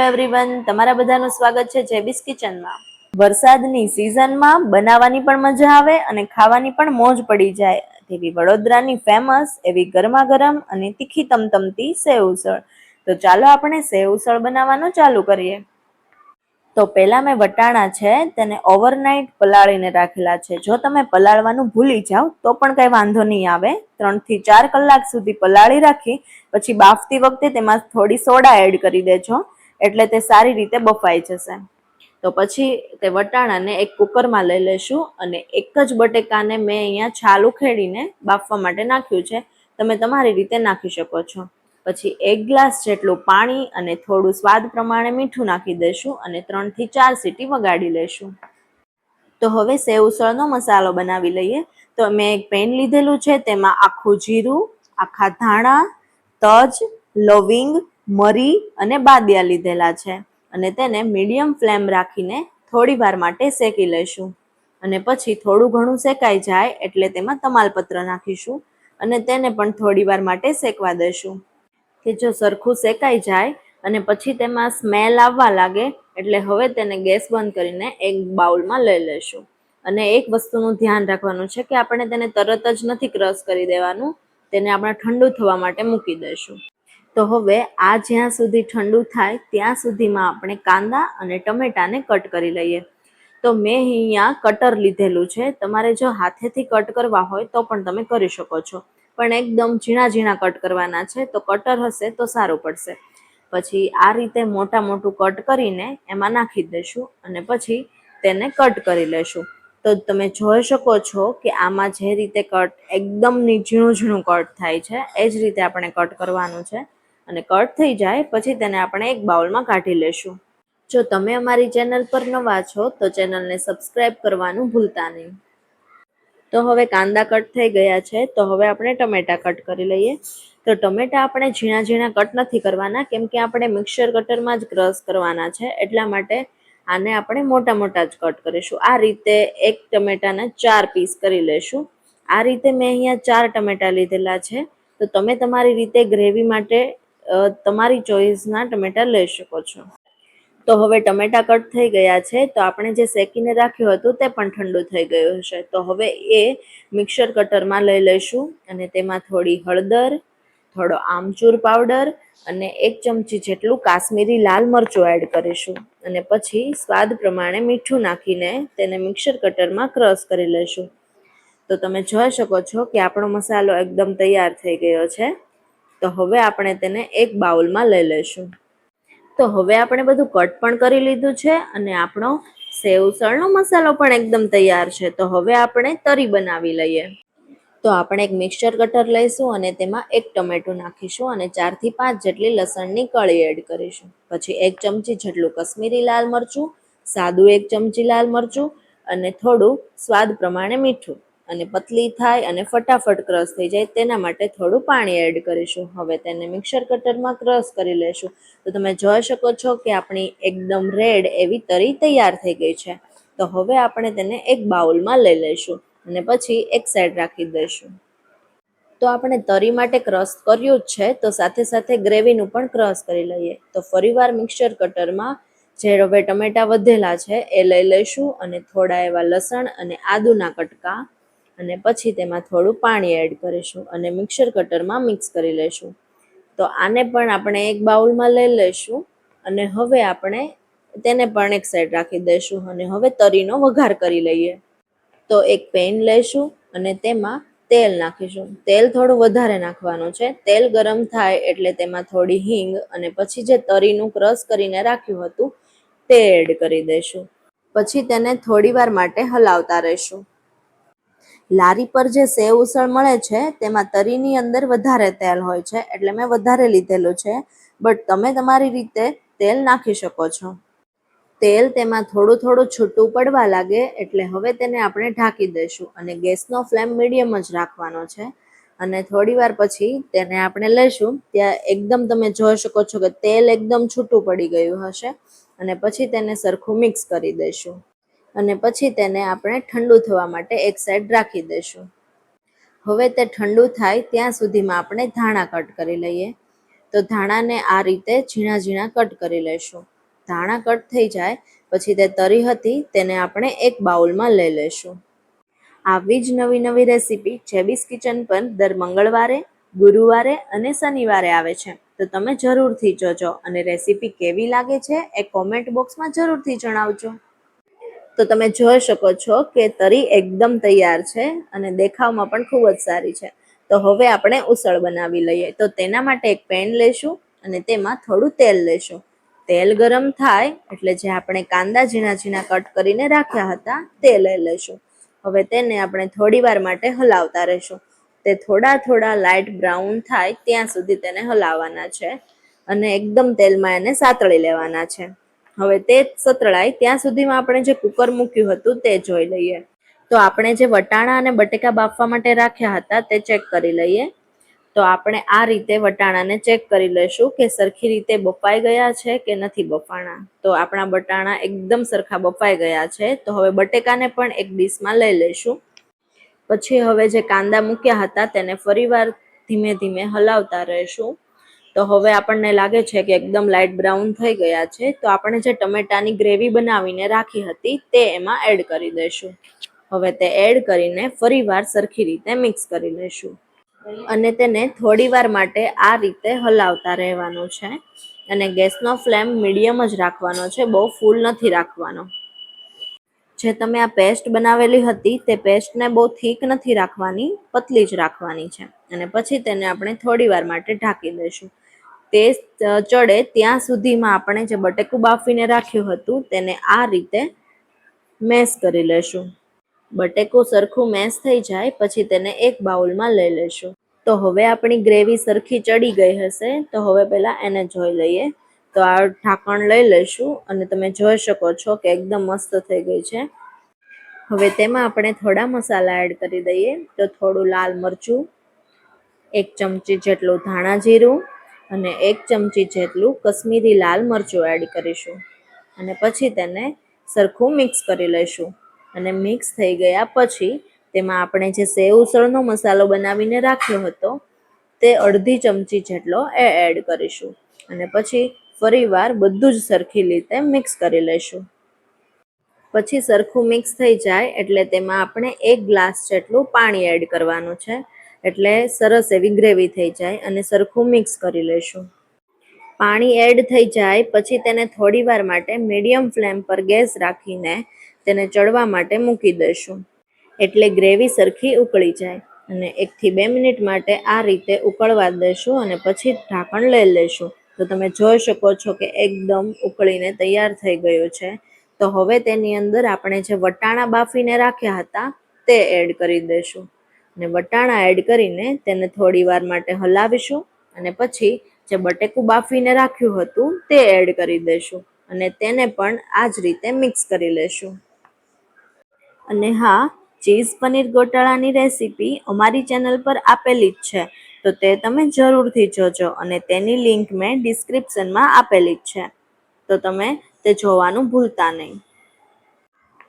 Hello everyone તમારા બધાનું સ્વાગત છે જેબીસ કિચનમાં વરસાદની સિઝનમાં બનાવવાની પણ મજા આવે અને ખાવાની પણ મોજ પડી જાય. તેવી વડોદરાની ફેમસ એવી ગરમા ગરમ અને તીખી તમતમતી સેવ ઉસળ. તો ચાલો આપણે સેવ ઉસળ બનાવવાનું ચાલુ કરીએ. તો પહેલાં મેં વટાણા છે, તેને ઓવરનાઇટ પલાળીને રાખેલા છે. જો તમે પલાળવાનું ભૂલી જાઓ, તો પણ કંઈ વાંધો નહીં આવે. ત્રણથી ચાર કલાક સુધી પલાળી રાખી, પછી બાફતી વખતે તેમાં થોડી સોડા એડ કરી દેજો. એટલે તે સારી રીતે બફાઈ જશે. તો પછી તે વટાણાને એક કુકરમાં લઈ લેશું અને એક જ બટેકાને મેં અહીંયા છાલ ઉખેડીને બાફવા માટે નાખ્યું છે. તમે તમારી રીતે નાખી શકો છો. પછી એક ગ્લાસ જેટલું પાણી અને થોડું સ્વાદ પ્રમાણે મીઠું નાખી દઈશું અને ત્રણથી ચાર સીટી વગાડી લેશું તો હવે સેવ ઉસળનો મસાલો બનાવી લઈએ. તો મેં એક પેન લીધેલું છે, તેમાં આખું જીરું, આખા ધાણા, તજ, લવિંગ મરી અને બાદિયા લીધેલા છે. અને તેને મીડિયમ ફ્લેમ રાખીને થોડી વાર માટે શેકી લઈશું. અને પછી થોડું ઘણું શેકાઈ જાય એટલે તેમાં તમાલપત્ર નાખીશું અને તેને પણ થોડી વાર માટે શેકવા દઈશું. કે જો સરખું શેકાઈ જાય અને પછી તેમાં સ્મેલ આવવા લાગે એટલે હવે તેને ગેસ બંધ કરીને એક બાઉલમાં લઈ લઈશું. અને એક વસ્તુનું ધ્યાન રાખવાનું છે કે આપણે તેને તરત જ નથી ક્રશ કરી દેવાનું. તેને આપણે ઠંડુ થવા માટે મૂકી દઈશું. તો હવે આ જ્યાં સુધી ઠંડુ થાય, ત્યાં સુધીમાં આપણે કાંદા અને ટમેટાને કટ કરી લઈએ. તો મેં અહીંયા કટર લીધેલું છે. તમારે જો હાથેથી કટ કરવા હોય તો પણ તમે કરી શકો છો. પણ એકદમ ઝીણા ઝીણા કટ કરવાના છે. તો કટર હશે તો સારું પડશે. પછી આ રીતે મોટા મોટું કટ કરીને એમાં નાખી દઈશું અને પછી તેને કટ કરી લેશું તો તમે જોઈ શકો છો કે આમાં જે રીતે કટ એકદમ ઝીણું ઝીણું કટ થાય છે, એ જ રીતે આપણે કટ કરવાનું છે. અને કટ થઈ જાય, પછી તેને આપણે એક બાઉલમાં કાઢી લેશું. જો તમે અમારી ચેનલ પર નવા છો, તો ચેનલને સબસ્ક્રાઇબ કરવાનું ભૂલતા નહીં. તો હવે કાંદા કટ થઈ ગયા છે, તો હવે આપણે ટમેટા કટ કરી લઈએ. તો ટમેટા આપણે ઝીણા ઝીણા કટ નથી કરવાના, કેમ કે આપણે મિક્સર કટરમાં જ ક્રશ કરવાના છે, એટલા માટે આને આપણે મોટા મોટા જ કટ કરીશું. આ રીતે એક ટમેટાના ચાર પીસ કરી લેશું. આ રીતે મેં અહીંયા ચાર ટમેટા લીધેલા છે. તો તમે તમારી રીતે ગ્રેવી માટે તમારી ચોઈસના ટમેટા લઈ શકો છો. તો હવે ટમેટા કટ થઈ ગયા છે, તો આપણે જે શેકીને રાખ્યું હતું તે પણ ઠંડુ થઈ ગયું હશે. તો હવે એ મિક્સર કટરમાં લઈ લઈશું અને તેમાં થોડી હળદર, થોડો આમચૂર પાવડર અને એક ચમચી જેટલું કાશ્મીરી લાલ મરચું એડ કરીશું. અને પછી સ્વાદ પ્રમાણે મીઠું નાખીને તેને મિક્સર કટરમાં ક્રશ કરી લઈશું. તો તમે જોઈ શકો છો કે આપણો મસાલો એકદમ તૈયાર થઈ ગયો છે. તો હવે આપણે તેને એક બાઉલમાં લઈ લઈશું. તો હવે આપણે બધું કટ પણ કરી લીધું છે અને આપણો સેવ ઉસળનો મસાલો પણ એકદમ તૈયાર છે. તો હવે આપણે તરી બનાવી લઈએ. તો આપણે એક મિક્સર કટર લઈશું અને તેમાં એક ટમેટું નાખીશું અને ચારથી પાંચ જેટલી લસણની કળી એડ કરીશું. પછી એક ચમચી જેટલું કશ્મીરી લાલ મરચું, સાદું એક ચમચી લાલ મરચું અને થોડું સ્વાદ પ્રમાણે મીઠું. અને પતલી થાય અને ફટાફટ ક્રશ થઈ જાય, તેના માટે થોડું પાણી એડ કરીશું. હવે તેને મિક્સર કટરમાં ક્રશ કરી લેશું. તો તમે જોઈ શકો છો કે આપણી એકદમ રેડ એવી તરી તૈયાર થઈ ગઈ છે. તો હવે આપણે તેને એક બાઉલમાં લઈ લઈશું અને પછી એક સાઈડ રાખી દઈશું. તો આપણે તરી માટે ક્રશ કર્યું જ છે, તો સાથે સાથે ગ્રેવીનું પણ ક્રશ કરી લઈએ. તો ફરીવાર મિક્સર કટરમાં જે હવે ટમેટા વધેલા છે, એ લઈ લઈશું અને થોડા એવા લસણ અને આદુના કટકા અને પછી તેમાં થોડું પાણી એડ કરીશું અને મિક્સર કટરમાં મિક્સ કરી લઈશું. તો આને પણ આપણે એક બાઉલમાં લઈ લઈશું અને હવે આપણે તેને પણ એક સાઈડ રાખી દઈશું અને હવે તરીનો વઘાર કરી લઈએ. તો એક પેન લઈશું અને તેમાં તેલ નાખીશું. તેલ થોડું વધારે નાખવાનું છે. તેલ ગરમ થાય એટલે તેમાં થોડી હિંગ અને પછી જે તરીનું ક્રશ કરીને રાખ્યું હતું તે એડ કરી દઈશું. પછી તેને થોડી વાર માટે હલાવતા રહીશું. લારી પર જે સેવ ઉસળ મળે છે, તેમાં તરીની અંદર વધારે તેલ હોય છે, એટલે મેં વધારે લીધેલું છે. બટ તમે તમારી રીતે તેલ નાખી શકો છો. તેલ તેમાં થોડું થોડું છૂટું પડવા લાગે, એટલે હવે તેને આપણે ઢાંકી દઈશું અને ગેસનો ફ્લેમ મીડિયમ જ રાખવાનો છે. અને થોડી વાર પછી તેને આપણે લઈશું ત્યાં એકદમ તમે જોઈ શકો છો કે તેલ એકદમ છૂટું પડી ગયું હશે. અને પછી તેને સરખું મિક્સ કરી દઈશું. અને પછી તેને આપણે ઠંડુ થવા માટે એક સાઈડ રાખી દઈશું. હવે તે ઠંડુ થાય ત્યાં સુધીમાં આપણે ધાણા કટ કરી લઈએ. તો ધાણાને આ રીતે ઝીણા ઝીણા કટ કરી લઈશું. ધાણા કટ થઈ જાય, પછી તે તરી હતી તેને આપણે એક બાઉલમાં લઈ લઈશું. આવી જ નવી નવી રેસીપી જેબીસ કિચન પર દર મંગળવારે, ગુરુવારે અને શનિવારે આવે છે. તો તમે જરૂરથી જોજો અને રેસીપી કેવી લાગે છે એ કોમેન્ટ બોક્સમાં જરૂરથી જણાવજો. તો તમે જોઈ શકો છો કે તરી એકદમ તૈયાર છે અને દેખાવમાં પણ ખૂબ જ સારી છે. તો હવે આપણે ઉસળ બનાવી લઈએ. તો તેના માટે એક પેન લેશું અને તેમાં થોડું તેલ લેશું. તેલ ગરમ થાય એટલે જે આપણે કાંદા ઝીણા ઝીણા કટ કરીને રાખ્યા હતા તે લઈ લેશું. હવે તેને આપણે થોડી વાર માટે હલાવતા રહેશું. તે થોડા થોડા લાઇટ બ્રાઉન થાય ત્યાં સુધી તેને હલાવવાના છે અને એકદમ તેલમાં એને સાતળી લેવાના છે. હવે તે સતળાય ત્યાં સુધીમાં આપણે જે કુકર મૂક્યું હતું તે જોઈ લઈએ. તો આપણે જે વટાણા અને બટેકા બાફવા માટે રાખ્યા હતા તે ચેક કરી લઈએ. તો આપણે આ રીતે વટાણાને ચેક કરી લઈશું કે સરખી રીતે બફાઈ ગયા છે કે નથી બફાણા. તો આપણા બટાણા એકદમ સરખા બફાઈ ગયા છે. તો હવે બટેકાને પણ એક ડીશમાં લઈ લઈશું. પછી હવે જે કાંદા મૂક્યા હતા તેને ફરીવાર ધીમે ધીમે હલાવતા રહેશું. તો હવે આપણને લાગે છે કે એકદમ લાઇટ બ્રાઉન થઈ ગયા છે, તો આપણે જે ટમેટાની ગ્રેવી બનાવીને રાખી હતી તે એમાં એડ કરી દઈશું. હવે તે એડ કરીને ફરીવાર સરખી રીતે મિક્સ કરી લઈશું અને તેને થોડીવાર માટે આ રીતે હલાવતા રહેવાનું છે. અને ગેસનો ફ્લેમ મીડિયમ જ રાખવાનો છે, બહુ ફૂલ નથી રાખવાનો. જે તમે આ પેસ્ટ બનાવેલી હતી તે પેસ્ટને બહુ થીક નથી રાખવાની, પતલી જ રાખવાની છે. અને પછી તેને આપણે થોડી વાર માટે ઢાંકી દઈશું. તે ચડે ત્યાં સુધીમાં આપણે જે બટેકું બાફીને રાખ્યું હતું તેને આ રીતે મેશ કરી લેશું. બટેકું સરખું મેશ થઈ જાય પછી તેને એક બાઉલમાં લઈ લેશું. તો હવે આપણી ગ્રેવી સરખી ચડી ગઈ હશે તો હવે પહેલાં એને જોઈ લઈએ. તો આ ઢાંકણ લઈ લઈશું અને તમે જોઈ શકો છો કે એકદમ મસ્ત થઈ ગઈ છે. હવે તેમાં આપણે થોડા મસાલા એડ કરી દઈએ. તો થોડું લાલ મરચું, એક ચમચી જેટલું ધાણા જીરું અને એક ચમચી જેટલું કશ્મીરી લાલ મરચું એડ કરીશું. અને પછી તેને સરખું મિક્સ કરી લઈશું. અને મિક્સ થઈ ગયા પછી તેમાં આપણે જે સેવ ઉસળનો મસાલો બનાવીને રાખ્યો હતો, તે અડધી ચમચી જેટલો એ એડ કરીશું. અને પછી ફરીવાર બધું જ સરખી રીતે મિક્સ કરી લઈશું. પછી સરખું મિક્સ થઈ જાય એટલે તેમાં આપણે એક ગ્લાસ જેટલું પાણી એડ કરવાનું છે. એટલે સરસ એવી ગ્રેવી થઈ જાય અને સરખું મિક્સ કરી લઈશું. પાણી એડ થઈ જાય, પછી તેને થોડી વાર માટે મીડિયમ ફ્લેમ પર ગેસ રાખીને તેને ચડવા માટે મૂકી દઈશું. એટલે ગ્રેવી સરખી ઉકળી જાય અને એકથી બે મિનિટ માટે આ રીતે ઉકળવા દઈશું અને પછી ઢાંકણ લઈ લઈશું. તો તમે જોઈ શકો છો કે એકદમ ઉકળીને તૈયાર થઈ ગયું છે. તો હવે તેની અંદર આપણે જે વટાણા બાફીને રાખ્યા હતા તે એડ કરી દઈશું. અને વટાણા એડ કરીને તેને થોડી વાર માટે હલાવીશું અને પછી જે બટેકું બાફીને રાખ્યું હતું તે એડ કરી દઈશું અને તેને પણ આ જ રીતે મિક્સ કરી લેશું. અને હા, ચીઝ પનીર ગોટાળાની રેસીપી અમારી ચેનલ પર આપેલી જ છે, તો તે તમે જરૂરથી જોજો અને તેની લિંક મેં ડિસ્ક્રિપ્શનમાં આપેલી જ છે, તો તમે તે જોવાનું ભૂલતા નહીં.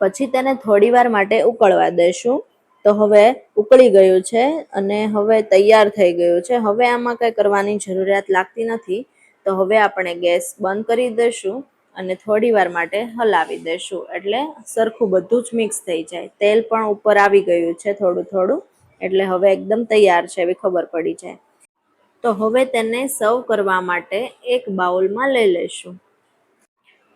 પછી તેને થોડી વાર માટે ઉકળવા દેશું તો હવે ઉકળી ગયું છે અને હવે તૈયાર થઈ ગયું છે. હવે આમાં કંઈ કરવાની જરૂરિયાત લાગતી નથી. તો હવે આપણે ગેસ બંધ કરી દઈશું અને થોડી વાર માટે હલાવી દઈશું. એટલે સરખું બધું જ મિક્સ થઈ જાય. તેલ પણ ઉપર આવી ગયું છે થોડું થોડું. એટલે હવે એકદમ તૈયાર છે એવી ખબર પડી જાય. તો હવે તેને સર્વ કરવા માટે એક બાઉલમાં લઈ લઈશું.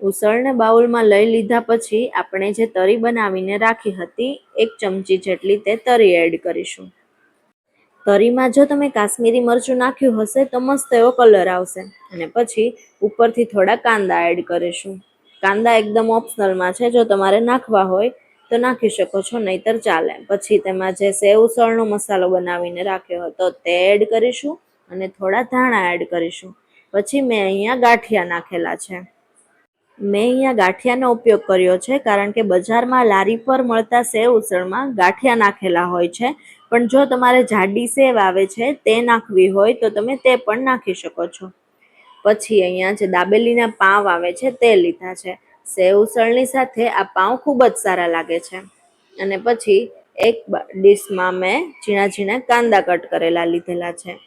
ઉસળને બાઉલમાં લઈ લીધા પછી આપણે જે તરી બનાવીને રાખી હતી, એક ચમચી જેટલી તે તરી એડ કરીશું. તરીમાં જો તમે કાશ્મીરી મરચું નાખ્યું હશે, તો મસ્ત એવો કલર આવશે. અને પછી ઉપરથી થોડા કાંદા એડ કરીશું. કાંદા એકદમ ઓપ્શનલમાં છે. જો તમારે નાખવા હોય, તો નાખી શકો છો, નહીતર ચાલે. પછી તેમાં જે સેવ ઉસળનો મસાલો બનાવીને રાખ્યો હતો, તે એડ કરીશું અને થોડા ધાણા એડ કરીશું. પછી મેં અહીંયા ગાંઠિયા નાખેલા છે. મેં અહીંયા ગાંઠિયાનો ઉપયોગ કર્યો છે, કારણ કે બજારમાં લારી પર મળતા સેવ ઉસળમાં ગાંઠિયા નાખેલા હોય છે. પણ જો તમારે જાડી સેવ આવે છે, તે નાખવી હોય, તો તમે તે પણ નાખી શકો છો. પછી અહીંયા જે દાબેલીના પાવ આવે છે, તે લીધા છે. સેવ ઉસળની સાથે આ પાવ ખૂબ જ સારા લાગે છે. અને પછી એક ડીશમાં મેં ઝીણા ઝીણા કાંદા કટ કરેલા લીધેલા છે.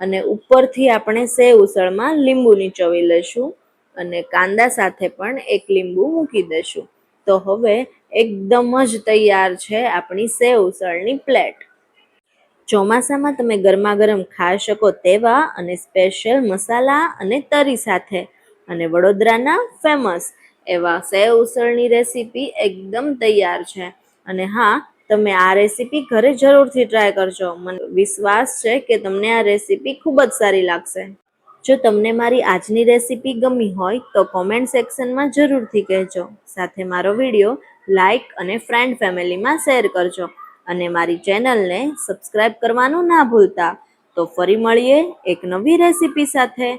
અને ઉપરથી આપણે સેવ ઉસળમાં લીંબુ નીચોવી લઈશું. અને કાંદા સાથે પણ એક લીંબુ મૂકી દઈશું. તો હવે એકદમ જ તૈયાર છે આપણી સેવ ઉસળની પ્લેટ. ચોમાસામાં તમે ગરમા ગરમ ખાઈ શકો તેવા અને સ્પેશિયલ મસાલા અને તરી સાથે. અને વડોદરાના ફેમસ એવા સેવ ઉસળની રેસીપી એકદમ તૈયાર છે. અને હા, તમે આ રેસીપી ઘરે જરૂરથી ટ્રાય કરજો. મને વિશ્વાસ છે કે તમને આ રેસીપી ખૂબ જ સારી લાગશે. જો તમને મારી આજની રેસીપી ગમી હોય તો કોમેન્ટ સેક્શનમાં જરૂરથી કહેજો. સાથે મારો વીડિયો લાઈક અને ફ્રેન્ડ ફેમિલીમાં શેર કરજો અને મારી ચેનલને સબસ્ક્રાઈબ કરવાનું ના ભૂલતા. તો ફરી મળીએ એક નવી રેસીપી સાથે.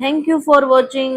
Thank you for watching